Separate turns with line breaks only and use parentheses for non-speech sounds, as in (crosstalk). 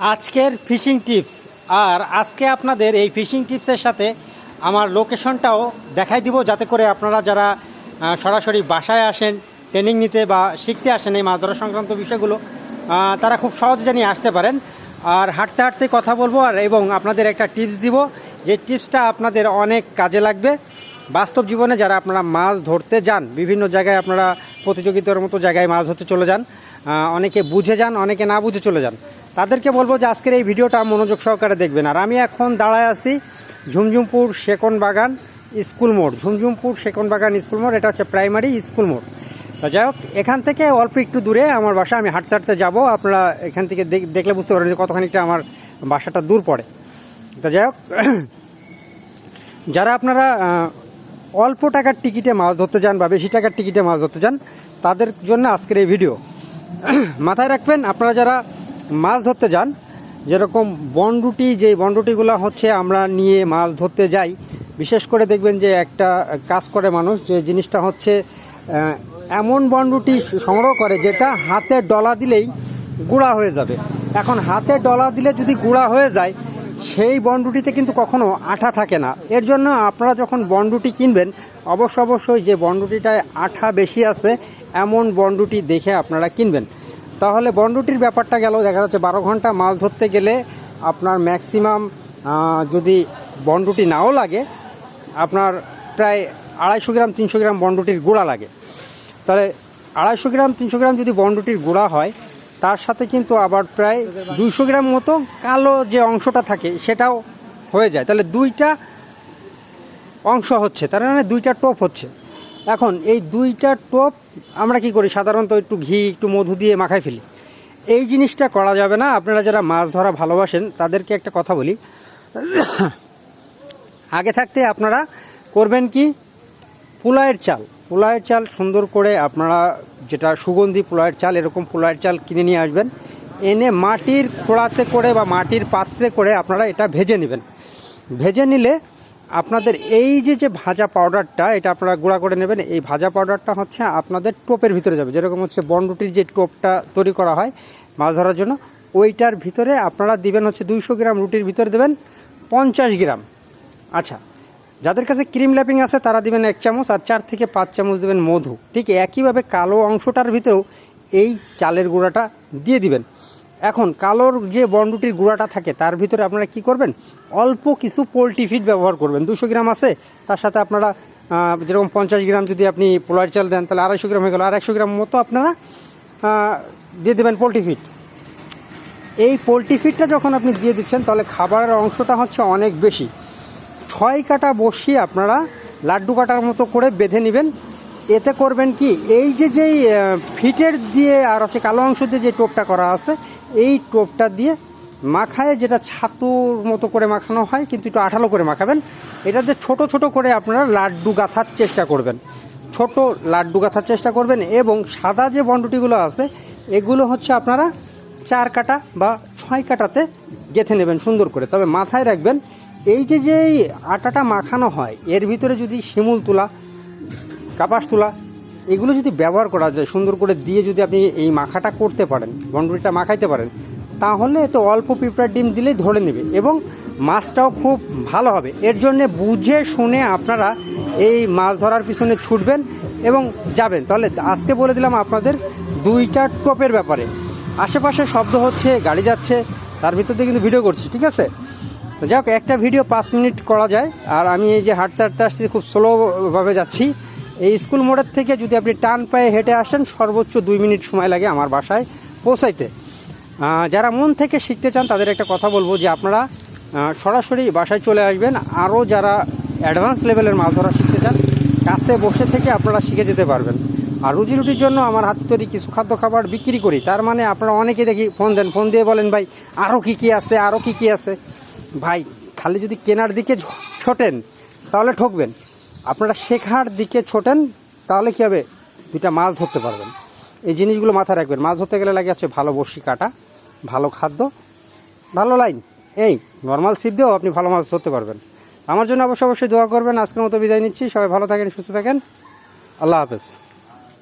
আজকের fishing tips. আর আজকে আপনাদের এই ফিশিং টিপসের সাথে আমার লোকেশনটাও দেখাই দিব, যাতে করে আপনারা যারা সরাসরি বাসায় আসেন, ট্রেনিং নিতে বা শিখতে আসেন এই মাছ ধরা সংক্রান্ত বিষয়গুলো তারা খুব সহজে জানিয়ে আসতে পারেন। আর হাঁটতে হাঁটতে কথা বলব, আর এবং আপনাদের একটা টিপস দিব, যে টিপসটা আপনাদের অনেক কাজে লাগবে। বাস্তব জীবনে যারা আপনারা মাছ ধরতে যান, বিভিন্ন জায়গায় আপনারা প্রতিযোগিতার মতো জায়গায় মাছ ধরতে চলে যান অনেকে বুঝে যান, অনেকে না বুঝে চলে যান তাদেরকে বলব যে আজকের এই ভিডিওটা মনোযোগ সহকারে দেখবেন। আর আমি এখন দাঁড়ায় আছি ঝুমঝুমপুর সেকন বাগান স্কুল মোড়। ঝুমঝুমপুর সেকন বাগান স্কুল মোড়, এটা হচ্ছে প্রাইমারি স্কুল মোড়। তা যাই হোক, এখান থেকে অল্প একটু দূরে আমার বাসা, আমি হাঁটতে হাঁটতে যাব। আপনারা এখান থেকে দেখ- দেখলে বুঝতে পারবেন যে কতখানিকটা আমার বাসাটা দূর পড়ে। তা যাই হোক, (clears throat) যারা আপনারা অল্প টাকার টিকিটে মাছ ধরতে যান বা বেশি টাকার টিকিটে মাছ ধরতে যান, তাদের জন্য আজকের এই ভিডিও। (clears throat) মাথায় রাখবেন, আপনারা যারা মাছ ধরতে যান, যেরকম বনরুটি যে বনরুটিগুলো হচ্ছে আমরা নিয়ে মাছ ধরতে যাই, বিশেষ করে দেখবেন যে একটা কাজ করে মানুষ, যে জিনিসটা হচ্ছে এমন বনরুটি সংগ্রহ করে যেটা হাতে ডলা দিলেই গুঁড়া হয়ে যাবে। এখন হাতে ডলা দিলে যদি গুঁড়া হয়ে যায়, সেই বনরুটিতে কিন্তু কখনো আঠা থাকে না। এর জন্য আপনারা যখন বনরুটি কিনবেন, অবশ্য অবশ্যই যে বনরুটিটায় আঠা বেশি আছে, এমন বনরুটি দেখে আপনারা কিনবেন। তাহলে বনরুটির ব্যাপারটা গেল, দেখা যাচ্ছে বারো ঘণ্টা মাছ ধরতে গেলে আপনার ম্যাক্সিমাম যদি বনরুটি নাও লাগে, আপনার প্রায় আড়াইশো গ্রাম, তিনশো গ্রাম বনরুটির গুঁড়া লাগে। তাহলে আড়াইশো গ্রাম, তিনশো গ্রাম যদি বনরুটির গুঁড়া হয়, তার সাথে কিন্তু আবার প্রায় দুইশো গ্রাম মতো কালো যে অংশটা থাকে, সেটাও হয়ে যায়। তাহলে দুইটা অংশ হচ্ছে, তার মানে দুইটা টোপ হচ্ছে। এখন এই দুইটা টোপ আমরা কি করি? সাধারণত একটু ঘি, একটু মধু দিয়ে মাখাই ফেলি। এই জিনিসটা করা যাবে না। আপনারা যারা মাছ ধরা ভালোবাসেন, তাদেরকে একটা কথা বলি। আগে থাকতে আপনারা করবেন কি? পোলায়ের চাল। পোলায়ের চাল সুন্দর করে আপনারা যেটা সুগন্ধি পোলায়ের চাল, এরকম পোলায়ের চাল কিনে নিয়ে আসবেন। এনে মাটির খোড়াতে করে বা মাটির পাত্রে করে আপনারা এটা ভেজে নেবেন। ভেজে নিলে আপনাদের এই যে যে ভাজা পাউডারটা এটা আপনারা গুঁড়া করে নেবেন। এই ভাজা পাউডারটা হচ্ছে আপনাদের টোপের ভিতরে যাবে। যেরকম হচ্ছে বনরুটির যে টোপটা তৈরি করা হয় মাছ ধরার জন্য, ওইটার ভিতরে আপনারা দিবেন হচ্ছে দুইশো গ্রাম রুটির ভিতরে দেবেন পঞ্চাশ গ্রাম। আচ্ছা যাদের কাছে ক্রিম ল্যাপিং আছে, তারা দিবেন এক চামচ আর চার থেকে পাঁচ চামচ দেবেন মধু। ঠিক একইভাবে কালো অংশটার ভিতরেও এই চালের গুঁড়াটা দিয়ে দিবেন। এখন কালোর যে বনরুটির গুঁড়াটা থাকে, তার ভিতরে আপনারা কি করবেন? অল্প কিছু পোলট্রি ফিড ব্যবহার করবেন। দুশো গ্রাম আছে, তার সাথে আপনারা যেরকম পঞ্চাশ গ্রাম যদি আপনি পোলার চাল দেন, তাহলে আড়াইশো গ্রাম হয়ে গেল। আর একশো গ্রাম মতো আপনারা দিয়ে দেবেন পোলট্রি ফিড। এই পোলট্রি ফিডটা যখন আপনি দিয়ে দিচ্ছেন, তাহলে খাবারের অংশটা হচ্ছে অনেক বেশি। ছয় কাটা বসিয়ে আপনারা লাড্ডু কাটার মতো করে বেঁধে নেবেন। এতে করবেন কি, এই যে যেই ফিটের দিয়ে আর হচ্ছে কালো অংশ দিয়ে যে টোপটা করা আছে, এই টোপটা দিয়ে মাখায় যেটা ছাতুর মতো করে মাখানো হয়, কিন্তু একটু আঠালো করে মাখাবেন। এটাতে ছোট ছোট করে আপনারা লাড্ডু গাঁথার চেষ্টা করবেন। ছোট লাড্ডু গাঁথার চেষ্টা করবেন এবং সাদা যে বন্ডুটিগুলো আছে, এগুলো হচ্ছে আপনারা চার কাটা বা ছয় কাটাতে গেঁথে নেবেন সুন্দর করে। তবে মাথায় রাখবেন, এই যে যে আটাটা মাখানো হয়, এর ভিতরে যদি শিমুল তুলা কাপাস তুলা, এগুলো যদি ব্যবহার করা যায়, সুন্দর করে দিয়ে যদি আপনি এই মাখাটা করতে পারেন বন্ডুরিটা মাখাইতে পারেন, তাহলে এতে অল্প পিঁপড়ার ডিম দিলেই ধরে নেবে এবং মাছটাও খুব ভালো হবে। এর জন্য বুঝে শুনে আপনারা এই মাছ ধরার পিছনে ছুটবেন এবং যাবেন। তাহলে আজকে বলে দিলাম আপনাদের দুইটা টোপের ব্যাপারে। আশেপাশে শব্দ হচ্ছে, গাড়ি যাচ্ছে, তার ভিতর দিয়ে কিন্তু ভিডিও করছি, ঠিক আছে? তো যাই একটা ভিডিও পাঁচ মিনিট করা যায়। আর আমি এই যে হাঁটতে হাঁটতে আসছি, খুব স্লোভাবে যাচ্ছি। এই স্কুল মোড়ের থেকে যদি আপনি টান পায়ে হেঁটে আসেন, সর্বোচ্চ দুই মিনিট সময় লাগে আমার বাসায় পৌঁছাইতে। যারা মন থেকে শিখতে চান, তাদের একটা কথা বলব যে আপনারা সরাসরি বাসায় চলে আসবেন। আরও যারা অ্যাডভান্স লেভেলের মাছ ধরা শিখতে চান, কাছে বসে থেকে আপনারা শিখে যেতে পারবেন। আর রুজি রুটির জন্য আমার হাতে তৈরি কিছু খাদ্য খাবার বিক্রি করি। তার মানে আপনারা অনেকে দেখি ফোন দেন, ফোন দিয়ে বলেন, ভাই, আরও কী কী আছে, আরও কী কী আছে? ভাই খালি যদি কেনার দিকে ছোটেন, তাহলে ঠকবেন। আপনারা শেখার দিকে ছোটেন, তাহলে কী হবে? দুইটা মাছ ধরতে পারবেন। এই জিনিসগুলো মাথায় রাখবেন। মাছ ধরতে গেলে লাগে আছে ভালো বসি কাটা, ভালো খাদ্য, ভালো লাইন। এই, নর্মাল সিপ দিয়েও আপনি ভালো মাছ ধরতে পারবেন। আমার জন্য অবশ্যই অবশ্যই দোয়া করবেন। আজকের মতো বিদায় নিচ্ছি। সবাই ভালো থাকেন, সুস্থ থাকেন। আল্লাহ হাফেজ।